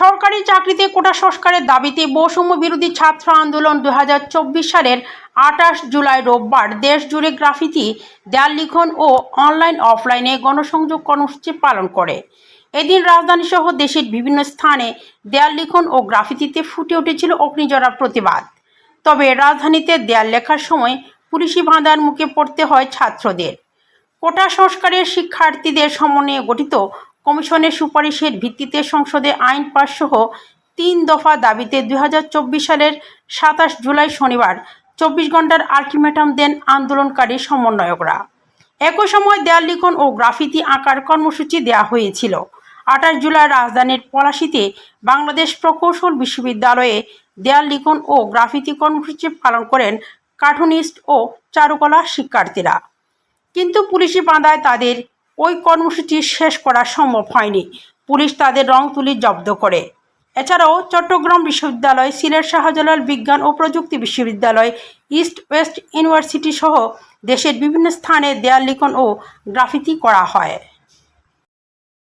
সরকারি চাকরিতে কোটা সংস্কারের দাবিতে বৈষম্য বিরোধী ছাত্র আন্দোলন দু হাজার চব্বিশ সালের আঠাশ জুলাই রোববার দেশ জুড়ে গ্রাফিতি, দেয়াল লিখন ও অনলাইন অফলাইনে গণসংযোগ কর্মসূচি পালন করে। এদিন রাজধানীসহ দেশের বিভিন্ন স্থানে দেয়াল লিখন ও গ্রাফিতিতে ফুটে উঠেছিল অগ্নিজরা প্রতিবাদ। তবে রাজধানীতে দেয়াল লেখার সময় পুলিশি বাঁধার মুখে পড়তে হয় ছাত্রদের। কোটা সংস্কারের শিক্ষার্থীদের সমন্বয়ে গঠিত কমিশনের সুপারিশের ভিত্তিতে সংসদে আইন পাশ সহ তিন দফা দাবিতে দু হাজার চব্বিশ সালের সাতাশ জুলাই শনিবার চব্বিশ ঘণ্টার আলটিমেটাম দেন আন্দোলনকারী সমন্বয়করা। একই সময় দেয়াল লিখন ও গ্রাফিতি আঁকার কর্মসূচি দেওয়া হয়েছিল। আঠাশ জুলাই রাজধানীর পলাশিতে বাংলাদেশ প্রকৌশল বিশ্ববিদ্যালয়ে দেয়াল লিখন ও গ্রাফিতি কর্মসূচি পালন করেন কার্টুনিস্ট ও চারুকলা শিক্ষার্থীরা। কিন্তু পুলিশি বাঁধায় তাদের ওই কর্মসূচি শেষ করা সম্ভব হয়নি। পুলিশ তাদের রং তুলি জব্দ করে। এছাড়াও চট্টগ্রাম বিশ্ববিদ্যালয়, সিলেট শাহজালাল বিজ্ঞান ও প্রযুক্তি বিশ্ববিদ্যালয়, ইস্ট ওয়েস্ট ইউনিভার্সিটি সহ দেশের বিভিন্ন স্থানে দেয়াল লিখন ও গ্রাফিতি করা হয়।